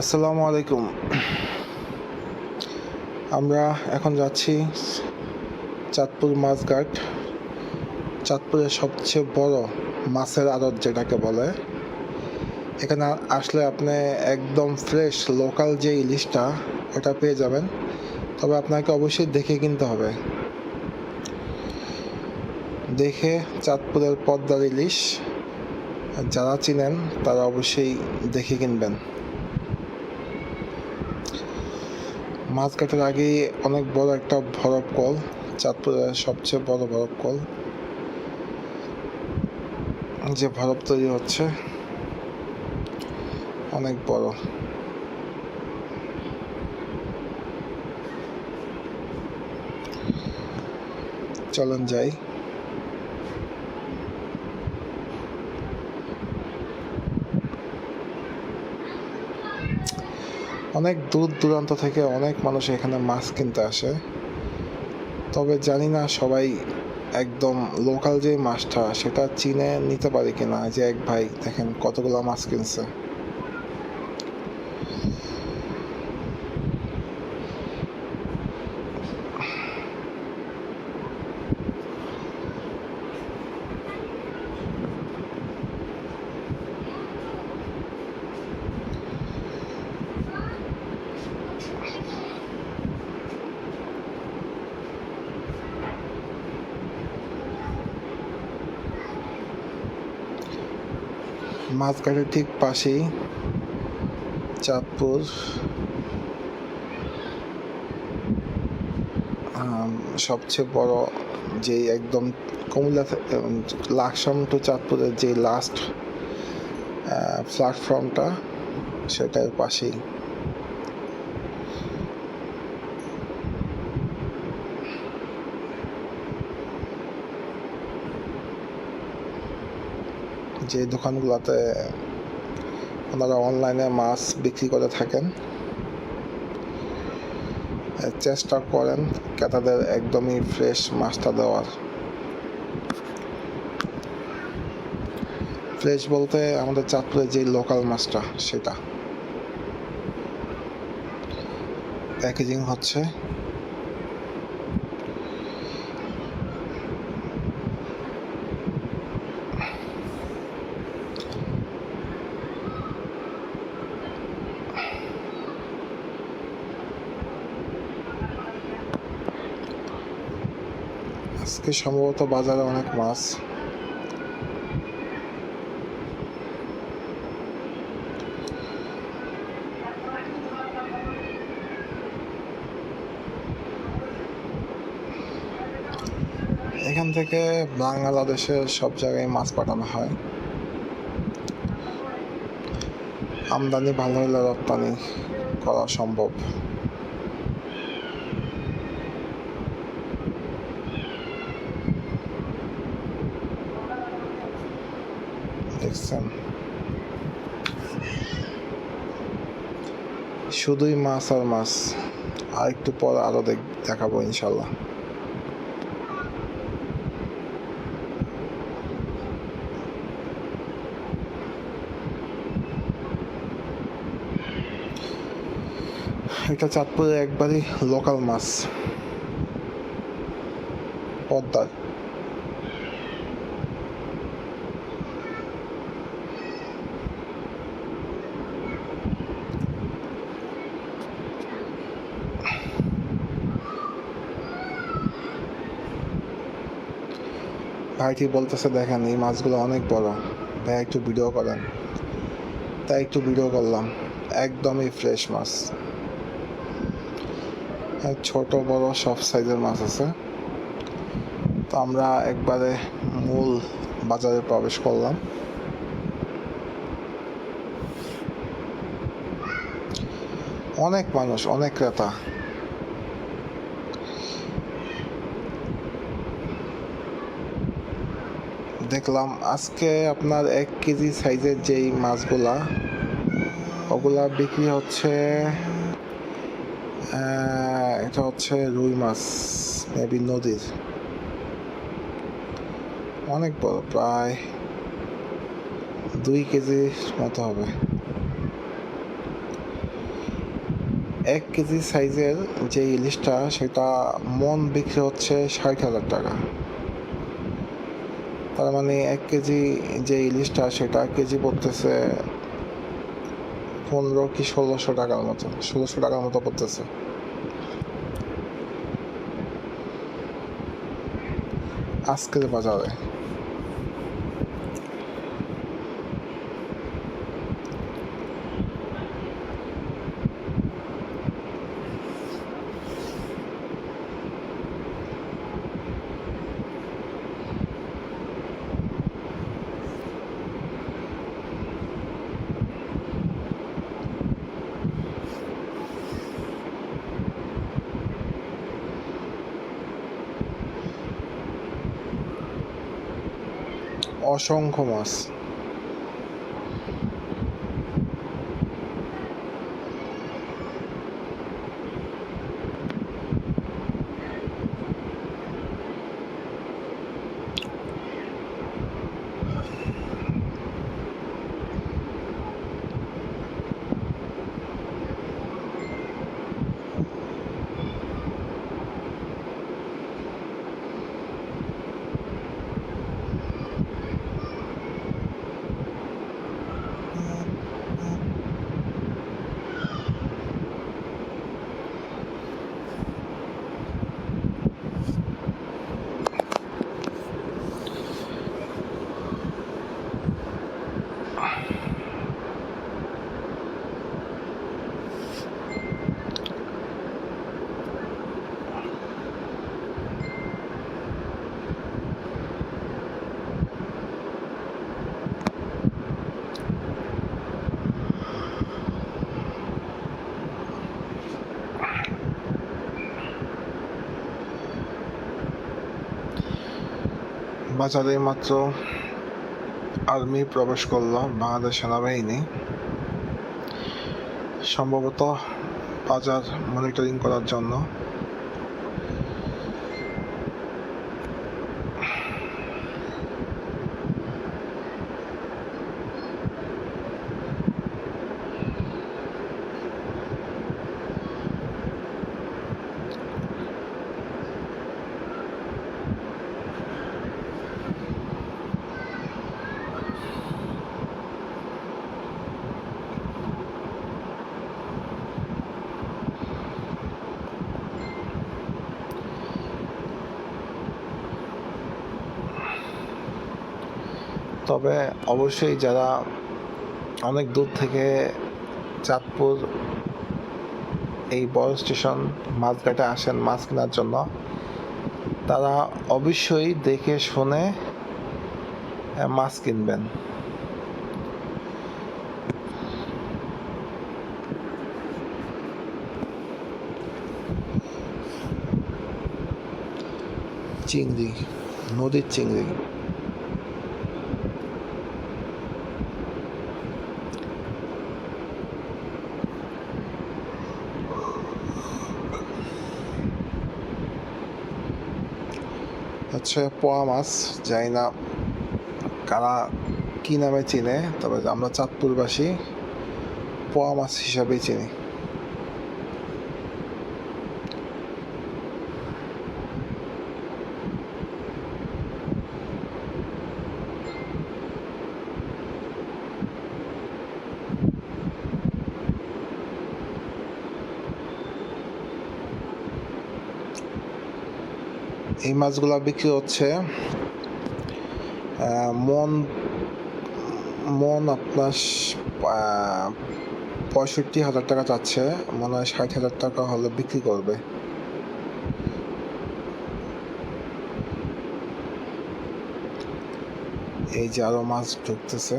আসসালামু আলাইকুম। আমরা এখন যাচ্ছি চাঁদপুর মাছঘাট চাঁদপুরের সবচেয়ে বড় মাছের আড়ত যেটাকে বলে। এখানে আসলে আপনি একদম ফ্রেশ লোকাল যে ইলিশটা, ওটা পেয়ে যাবেন। তবে আপনাকে অবশ্যই দেখে কিনতে হবে। দেখে চাঁদপুরের পদ্মার ইলিশ, যারা চিনেন, তারা অবশ্যই দেখে কিনবেন। মাছ কাটার আগে অনেক বড় একটা ভরপ কল, চাঁদপুরের সবচেয়ে বড় ভরপ কল। যে ভরপ তৈরি হচ্ছে, অনেক বড়। চলন যাই। অনেক দূর দূরান্ত থেকে অনেক মানুষ এখানে মাছ কিনতে আসে। তবে জানি না সবাই একদম লোকাল যে মাছটা, সেটা চিনে নিতে পারে কিনা। যে এক ভাই দেখেন কতগুলো মাছ কিনছে। মাছঘাটের ঠিক পাশেই চাঁদপুর সবচেয়ে বড় যে একদম কুমিল্লা লাকসাম টু চাঁদপুরের যে লাস্ট প্ল্যাটফর্মটা সেটার পাশেই। যে দোকানগুলোতে ওনারা অনলাইনে মাছ বিক্রি করে থাকেন। চেষ্টা করেন ক্রেতাদের একদমই ফ্রেশ মাছটা দেওয়ার। ফ্রেশ বলতে আমাদের চাঁদপুরের যে লোকাল মাছটা, সেটা। প্যাকেজিং হচ্ছে আজকে সম্ভবত বাজারে অনেক মাছ। এখান থেকে বাংলাদেশের সব জায়গায় মাছ পাঠানো হয়। আমদানি ভালো হলে রপ্তানি করা সম্ভব। শুধুই মাছ আর মাছ। আর একটু পর আরও দেখ, দেখাবো ইনশাল্লাহ। এটা চাঁদপুরে একবারই লোকাল মাছ। পদ্মার। ভাইটি বলতেছে, দেখেন, এই মাছগুলো অনেক বড়। ভাই একটু ভিডিও করেন। তাই একটু ভিডিও করলাম। একদমই ফ্রেশ মাছ। আর ছোট, বড়, সব সাইজের মাছ আছে। তো আমরা একবারে মূল বাজারে প্রবেশ করলাম। অনেক মানুষ, অনেক ক্রেতা। দেখলাম আজকে আপনার এক কেজি সাইজের যেই মাছগুলা, ওগুলা বিক্রি হচ্ছে এটা হচ্ছে রুই মাছ মেবি নদীর। অনেক বড়, প্রায় দুই কেজির মতো হবে। এক কেজি সাইজের যে ইলিশটা, সেটা মন বিক্রি হচ্ছে ষাট হাজার টাকা। তার মানে এক কেজি যে ইলিশটা সেটা কেজি পড়তেছে পনেরো কি ষোলোশো টাকার মতো, ষোলোশো টাকার মতো পড়তেছে। আজকের বাজারে অসংখ্য মাছ। বাজারে মাত্র আর্মি প্রবেশ করল বাংলাদেশ সেনাবাহিনী। সম্ভবত বাজার মনিটরিং করার জন্য। তবে অবশ্যই যারা অনেক দূর থেকে চাঁদপুর এই বড় স্টেশন মাছঘাটে আসেন মাছ কেনার জন্য, তারা অবশ্যই দেখে শুনে মাছ কিনবেন। চিংড়ি, নদীর চিংড়ি। হচ্ছে পোয়া মাছ যাই না কারা কী নামে চিনে, তবে আমরা চাঁদপুরবাসী পোয়া মাছ হিসাবেই চিনি। এই মাছগুলো বিক্রি হচ্ছে মন মন আপনার পঁয়ষট্টি হাজার টাকা চাচ্ছে, মনে হয় ষাট হাজার টাকা হলে বিক্রি করবে। এই যে আরও মাছ ঢুকতেছে।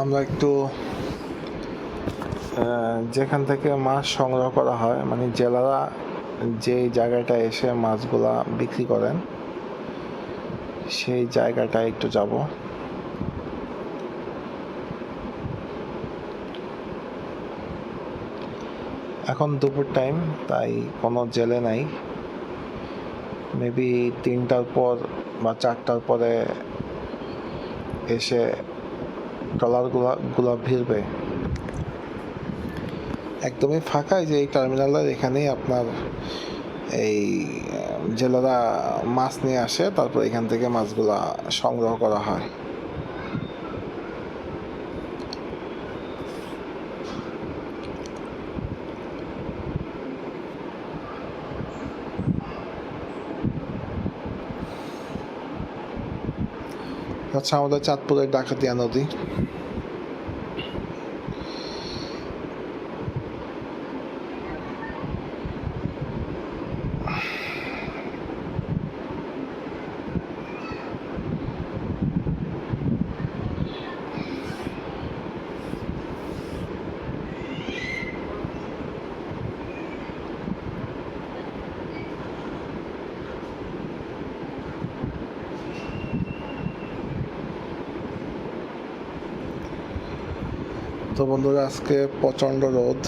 আমরা একটু যেখান থেকে মাছ সংগ্রহ করা হয় মানে জেলারা যেই জায়গাটা এসে মাছগুলা বিক্রি করেন, সেই জায়গাটায় একটু যাব। এখন দুপুর টাইম তাই কোনো জেলে নাই। মেবি তিনটার পর বা চারটার পরে এসে ট্রলারগুলা গুলা ভিড়বে। একদমই ফাঁকা যে এই টার্মিনালের এখানেই আপনার এই জেলেরা মাছ নিয়ে আসে, তারপর এখান থেকে মাছগুলা সংগ্রহ করা হয়। হচ্ছে আমাদের চাঁদপুরের ডাকাতিয়া নদী তো বন্ধুরা, আজকে প্রচণ্ড রোদ।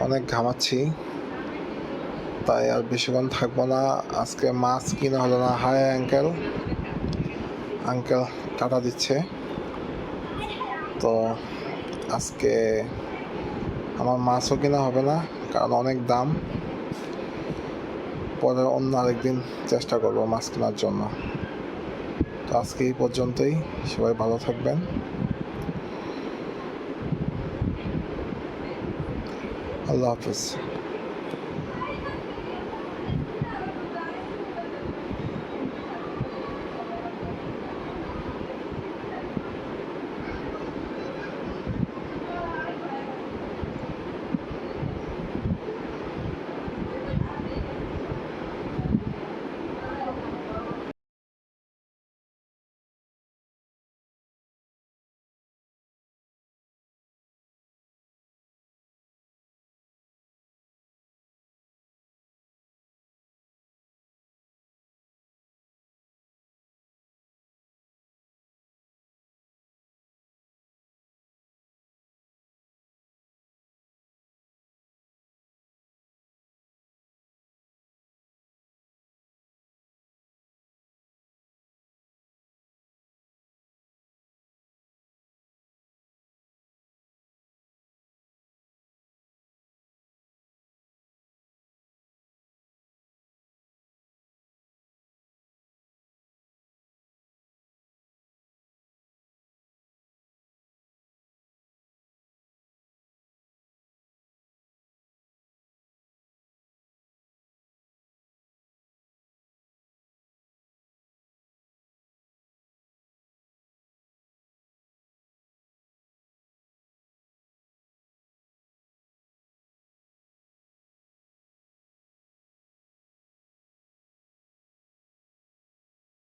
অনেক ঘামাচ্ছি। তাই আর বেশিক্ষণ থাকব না। আজকে মাছ কিনা হলো না। High, uncle. আঙ্কেল কাটা দিচ্ছে। তো আজকে আমার মাছও কিনা হবে না, কারণ অনেক দাম। পরে অন্য আরেকদিন চেষ্টা করব মাছ কেনার জন্য। তো আজকে এই পর্যন্তই। সবাই ভালো থাকবেন। আল্লাহ হাফিজ